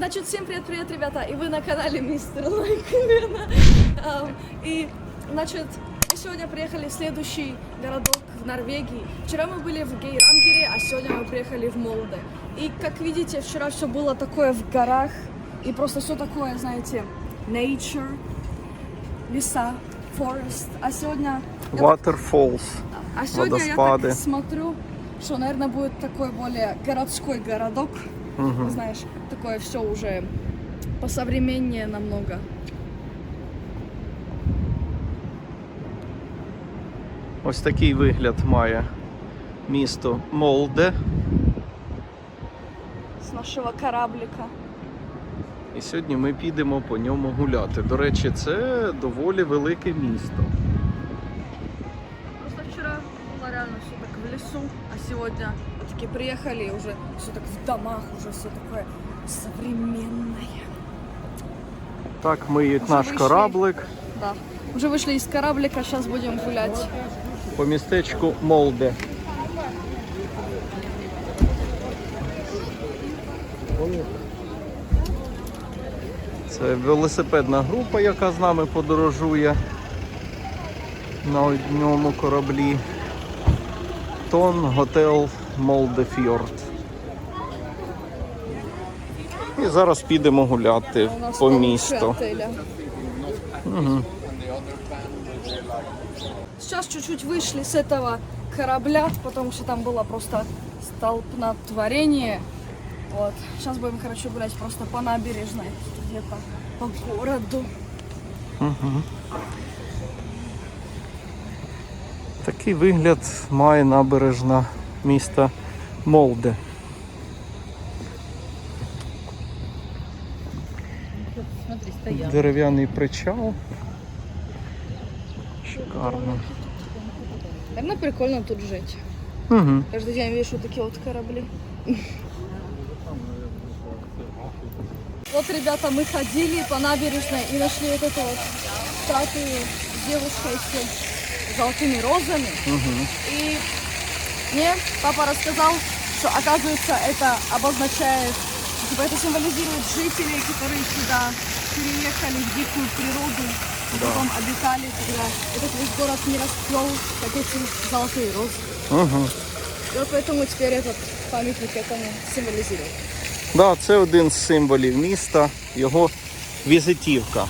Значит, всем привет-привет, ребята, и вы на канале Мистер Лайк, И, значит, мы сегодня приехали в следующий городок в Норвегии. Вчера мы были в Гейрангере, а сегодня мы приехали в Молде. И, как видите, вчера все было такое в горах, и просто все такое, знаете, nature, леса, forest. А сегодня... я Waterfalls. а сегодня я Водоспады. так смотрю, что, наверное, будет такой более городской городок. Знаешь, такое все уже посовременнее намного. Ось такий вигляд має місто Молде. С нашего кораблика. І сьогодні ми підемо по ньому гуляти. До речі, це доволі велике місто. Просто вчера было реально все так в лесу, а сегодня таки приехали уже все так в домах, уже все такое современное. Так миють Вже наш вийшли. кораблик Да. Уже вышли из кораблика, сейчас будем гулять. по містечку Молде. Це велосипедна група, яка з нами подорожує на одному кораблі. Тон Готел Молдефьорд. І зараз підемо гуляти У нас по получше місту. отеля. Сейчас чуть-чуть вышли с этого корабля, потому что там было просто столпнотворение. Вот. Сейчас будем, короче, гулять просто по набережной, где-то по городу. Такий вигляд має набережна міста Молде. Дерев'яний причал. Шикарно. Наверное, прикольно тут жить. Угу. Каждый день вот такие вот корабли. Вот, ребята, мы ходили по набережной и нашли вот эту вот статую девушкой с золотыми розами. И мне папа рассказал, что оказывается это обозначает, типа это символизирует жителей, которые сюда переехали в дикую природу, и Да. потом обитали, когда этот весь город не расцвел, как эти золотые розы. Угу. И вот поэтому теперь этот памятник этому символизирует. Да, це один з символів міста, його візитівка.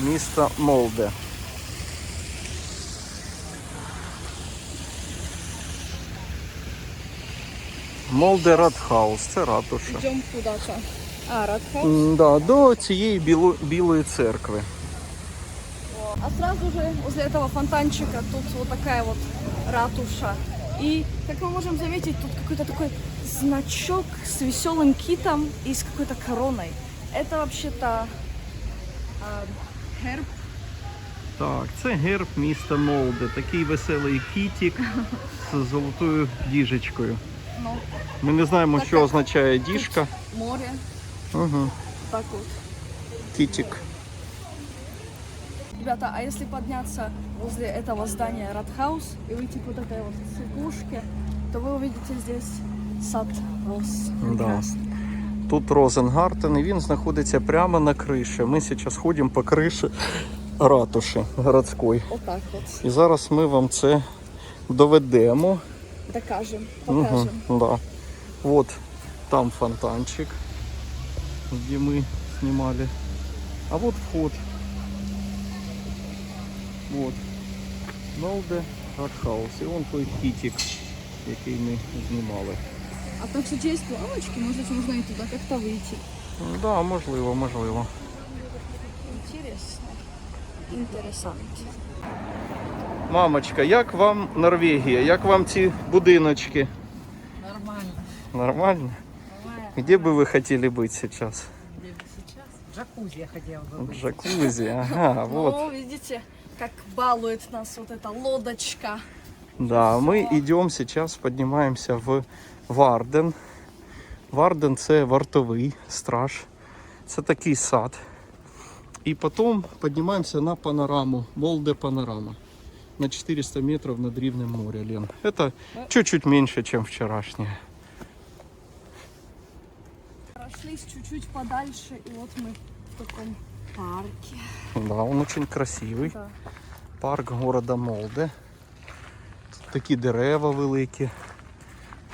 Місто Молде. Молде Радхаус, це ратуша. Идем куда-то. А, Радхаус. М, Да, до цієї біло- білої церкви. А сразу же возле этого фонтанчика тут вот такая вот ратуша. И, как мы можем заметить, тут какой-то такой значок с веселым китом и с какой-то короной. Это вообще-то а, герб. Так, це герб міста Молде. Такий веселий кітік з золотою діжечкою. Ну, Ми не знаємо, Так, що так. означає діжка. море. Угу. Так вот. Кітік. Ребята, а если подняться возле этого здания Радхаус и выйти к вот этой вот церквушке, то вы увидите здесь сад роз. Прекрасно. Тут Розенгартен, і він знаходиться прямо на криші. Ми зараз ходимо по криші ратуші городської. Вот так вот. І зараз ми вам це доведемо. Докажем, покажем. Угу, да. Вот там фонтанчик, где мы снимали. А вот вход. Вот. Молде Артхаус. І вон той кітик, який ми знімали. А там, кстати, есть лавочки, может быть, можно и туда как-то выйти. Ну, Да, можливо, можливо. Интересно. Интересант. Мамочка, як вам Норвегія? Як вам ці будиночки? Нормально. Нормально? Нормально. Где бы вы хотели быть сейчас? Где вы сейчас? В джакузи я хотела бы В быть. джакузи, ага, вот. Ну, видите, как балует нас вот эта лодочка. Да, ми йдемо зараз, піднімаємося в Варден. Варден це вартовий страж. Це такий сад. І потім піднімаємося на панораму, Молде панорама. На 400 метров над рівнем моря, Лен. Это чуть-чуть меньше, чем вчерашнее. Прошлись чуть-чуть подальше, и вот мы в таком парке. Да, он очень красивий. Да. Парк города Молде. Тут такі дерева великі,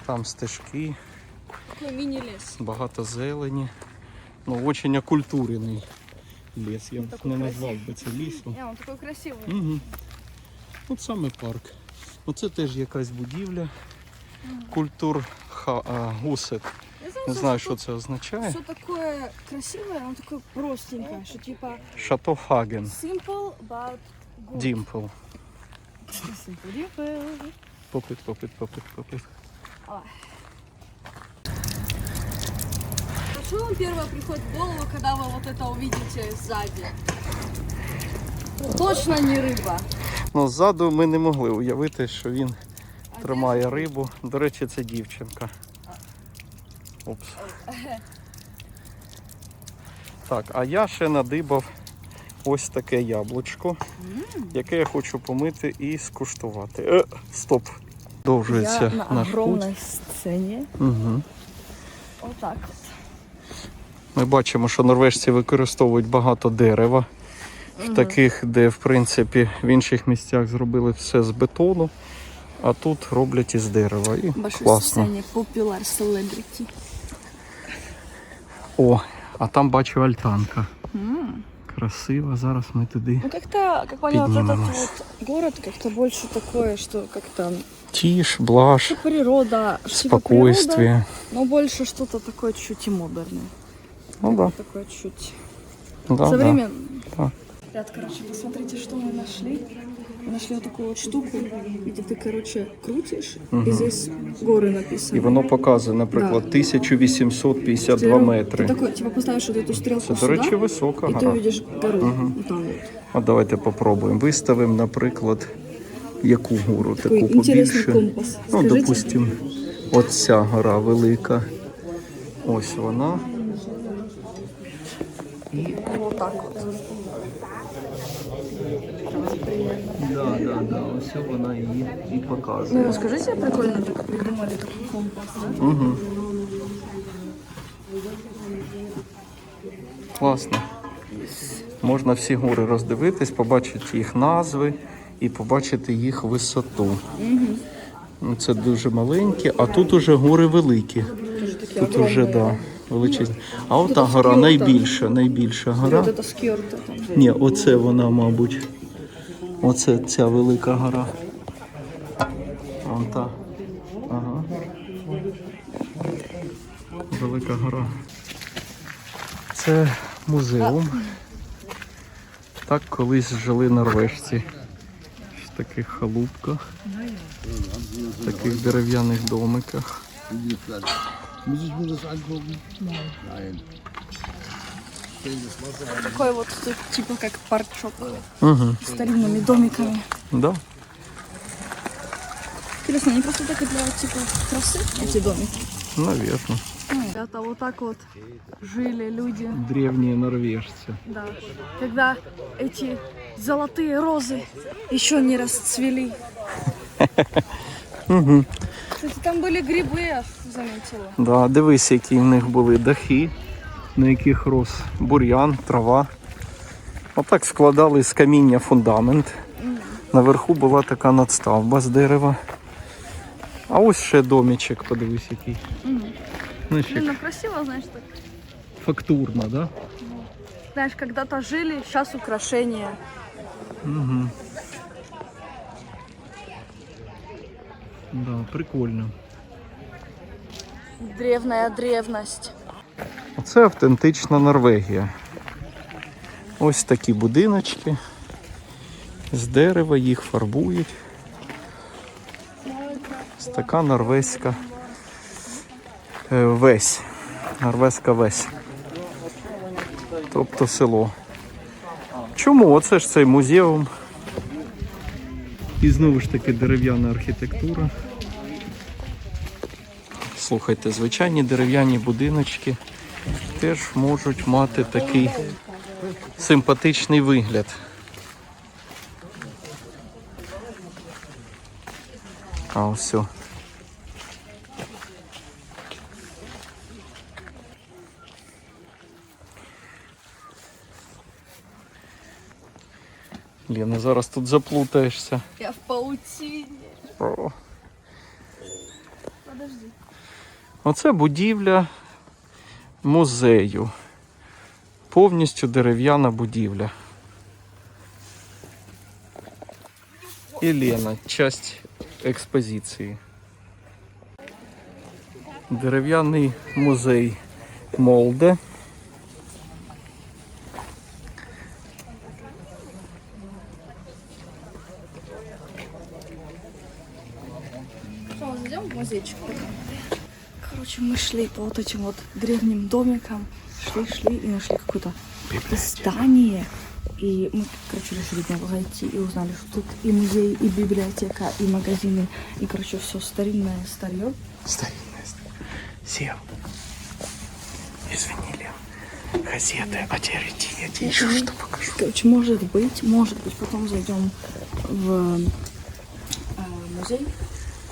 там стежки, Такой мини-лес. багато зелені. Ну, очень окультурений ліс. Я б такий не назвав би це лісом. Не, он такой красивый. Угу. От саме парк. Оце теж якась будівля. Культур ха, а, гусет. Я знаю, Не что знаю, що це означає. Все такое красивое, оно такое простенькое, что типа Шато Хаген. simple, but good. Дімпл. Simple dimple. Попит, попит, попит, попит. А что вам первое приходит в голову, когда вы вот это увидите сзади? Точно не рыба. Ну, ззаду ми не могли уявити, що він А тримає рибу. До речі, це дівчинка. Опс. Так, а я ще надибав ось таке яблучко, яке я хочу помити і скуштувати. Е, стоп. Довжується Я на наш путь. огромной сцене. Угу. Вот так вот. Ми бачимо, що норвежці використовують багато дерева. В таких, де в принципі в інших місцях зробили все з бетону, а тут роблять із дерева. І Большой класно. Popular Celebrity. О, а там бачу альтанка. Красиво, зараз ми туди. Ну как-то, как поняла, вот этот вот город как-то больше такое, что как-то Тіш, блаш, что природа, что типа природа, спокойствие. но больше что-то такое чуть и модерное. Ну да, Такое чуть да, да. современное. Да. Ребят, короче, посмотрите, что мы нашли. Мы нашли вот такую вот штуку, где ты, короче, крутишь, и здесь горы написаны. І воно показує, наприклад, 1852 Ты метри. такой, типа, поставишь вот эту стрелку Це, до сюда, речі, висока и ты гора. увидишь гору. Вот там вот. А давайте попробуємо. Виставимо, наприклад, яку гору, Такой таку интересный побільше. компас. Ну, Скажите. допустим, оця гора велика. Ось вона. Вот Да, да, да. Ось вона її і показує. Ну, скажите, прикольно так придумали такой компас, да? Угу. Класно. Можна всі гори роздивитись, побачити їх назви і побачити їх висоту. Ну, Це дуже маленькі, а тут уже гори великі. Тут уже да, величезні. А ота гора найбільша, найбільша гора. Ні, оце вона, мабуть. Оце ця велика гора. Вон та. Ага. Велика гора. Це музеум. Так колись жили норвежці. В таких халупках, в таких дерев'яних домиках. Такой вот тут, типа как парчок Угу. с старинными домиками. Да. Интересно, они просто так и для типа красы эти домики? Наверно. Ребята, вот так вот жили люди, Древні норвежці. да. Когда эти золотые розы еще не расцвели. Кстати, там были грибы, я заметила. Да, дивись, які в них були дахи, на яких рос бур'ян, трава. Отак складали з каміння фундамент. Наверху була така надставба з дерева. А ось ще домічок, подивись який. Знаєш, як Блин, ну красиво, знаешь, так. фактурно, да? Знаешь, когда-то жили, сейчас украшения. Угу. Да, прикольно. Древняя древность. Оце автентична Норвегія. Ось такі будиночки. З дерева їх фарбують. Ось така норвезька е, весь. Норвезька весь. Тобто село. Чому? Оце ж цей музеум. І знову ж таки дерев'яна архітектура. Слухайте, звичайні дерев'яні будиночки теж можуть мати такий симпатичний вигляд. А ось. Лена, зараз тут заплутаєшся. Я в паутині. О. Подожди. Оце будівля музею. Повністю дерев'яна будівля. І Лена, часть експозиції. Дерев'яний музей Молде. Что, в музейчик? Короче, мы шли по вот этим вот древним домикам. Шли, шли и нашли какое-то здание. И мы, короче, решили туда зайти и узнали, что тут и музей, и библиотека, и магазины, и, короче, все старинное старье. Старинная. Сев. Извини, Лен. Газеты, а теперь иди, я тебе еще что покажу. Короче, может быть, может быть, потом зайдем в э, музей.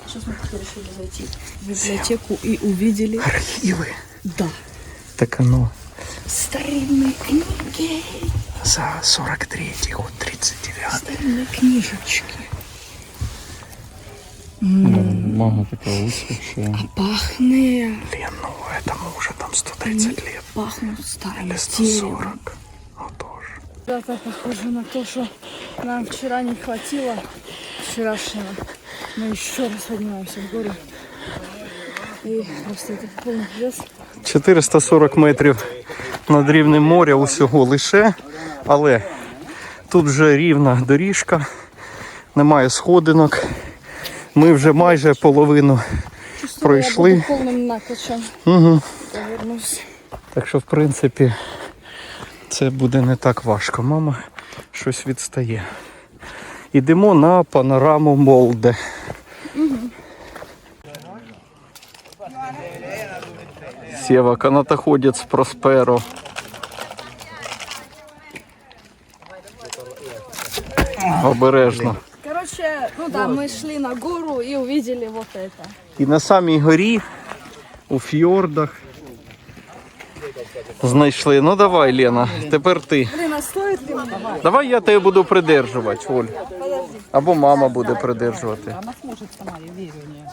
Сейчас мы как-то решили зайти в библиотеку и увидели, Архивы. да, Так оно старинные книги, за 43 год, 39 старинные книжечки. Мама такая успевшая. Пахнет, Лен, ну этому уже там 130 лет. пахнут старым Или деревом. 140. Ну тоже. Это похоже на то, что нам вчера не хватило вчерашнего. Мы еще раз поднимаемся в гору. И просто это полный лес. 440 метрів над рівнем моря усього лише, але тут вже рівна доріжка, немає сходинок. Ми вже майже половину пройшли. Я буду полным накачем. Угу. Повернусь. Так що, в принципі, це буде не так важко. Мама щось відстає. Йдемо на панораму Молде. Сєва, канатоходець Просперо. Обережно. Короче, ну да, мы шли на гору и увидели вот это. І на самій горі, у фьордах, знайшли. Ну давай, Лена, тепер ти. Давай я тебе буду придержувати, Оль. Або мама буде придержувати. Она сможет сама, я верю в нее.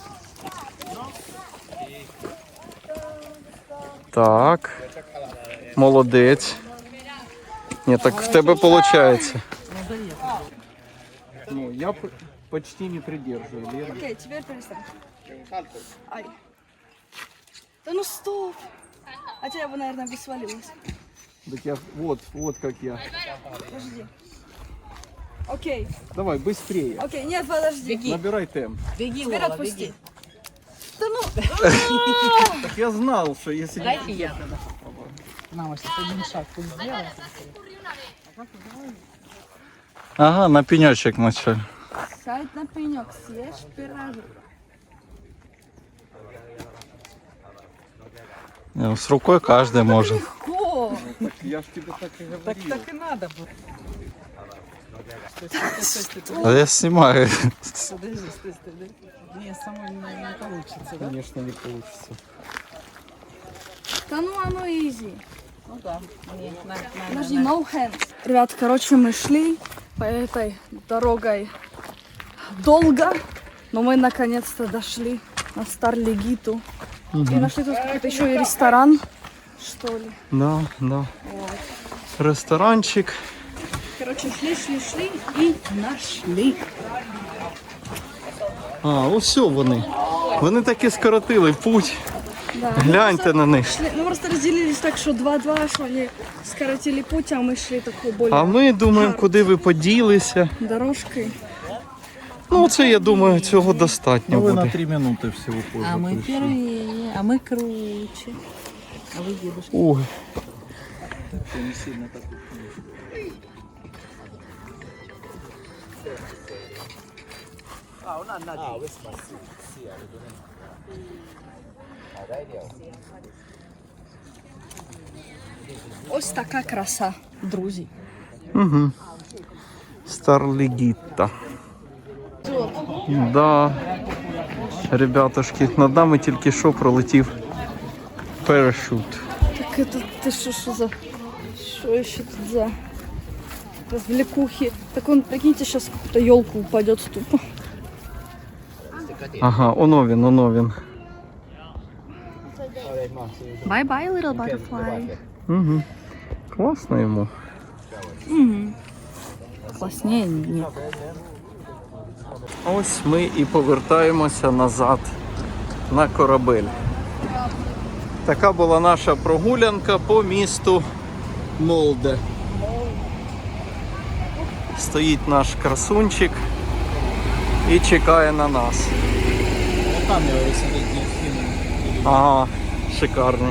Так. Молодець. Ні, так в тебе виходить. Ну, я почти не придерживаю, Лена. Окей, теперь перестань. Ай. Да ну стоп. А тебя бы, наверное, бы свалилось. Так я, вот, вот как я. Подожди. Окей, Давай, быстрее. окей, нет, подожди. Набирай темп. Беги, Теперь Лола, отпусти. беги. Да ну, Так я знал, что если... Дайте я тогда. Мама, сейчас один шаг тут сделай. Ага, на пенечек начали. сядь на пенек, съешь пирожок. С рукой каждый может. Легко. Я ж тебе так и Так, так и надо было. Стой, стой, стой, стой, стой. А я снимаю. Подожди, стой, стой. да. Не, самой не, не получится, да? Конечно, не получится. Да ну оно изи. Ну да. Не, на, на, Подожди, на. no hands. Ребят, короче, мы шли по этой дорогой долго, но мы наконец-то дошли на Старлигиту. И нашли тут какой-то еще и ресторан, что ли. Да, да. Ресторанчик. Короче, шли, шли, шли и нашли. А, ось вони. Вони таки скоротили путь. Да, Гляньте на них. Шли, ну просто разделились так, что 2-2, что они скоротили путь, а мы шли такой более А ми думаємо, куди ви поділися. дорожкой. Ну, це я думаю, цього достатньо Ну, вы на буде. три минуты всего позже А мы пришли. первые, а мы круче. А вы дедушка. Ой. Ось така краса, друзі. Угу. Старлігітта. Да. Ребятушки, над нами тільки що пролетів парашут. Так это ты что, что за... Что еще тут за... развлекухи. Так он, прикиньте, сейчас какую-то елку упадет тупо. Ага, оно він, оно він. Bye-bye, little butterfly. Угу. Класно йому. Класснее нет. Ось ми і повертаємося назад на корабель. Така була наша прогулянка по місту Молде. Стоїть наш красунчик і чекає на нас. Там його сидить дельфіни. Ага, шикарні.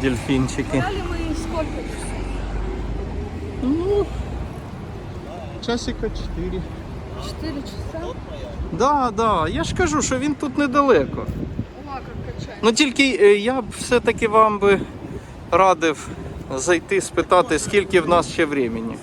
Дельфінчики. Ну, часика 4. 4 часа. Да, да. Я ж кажу, що він тут недалеко. Ну тільки е, я б все-таки вам би радив зайти спитати, скільки в нас ще времени.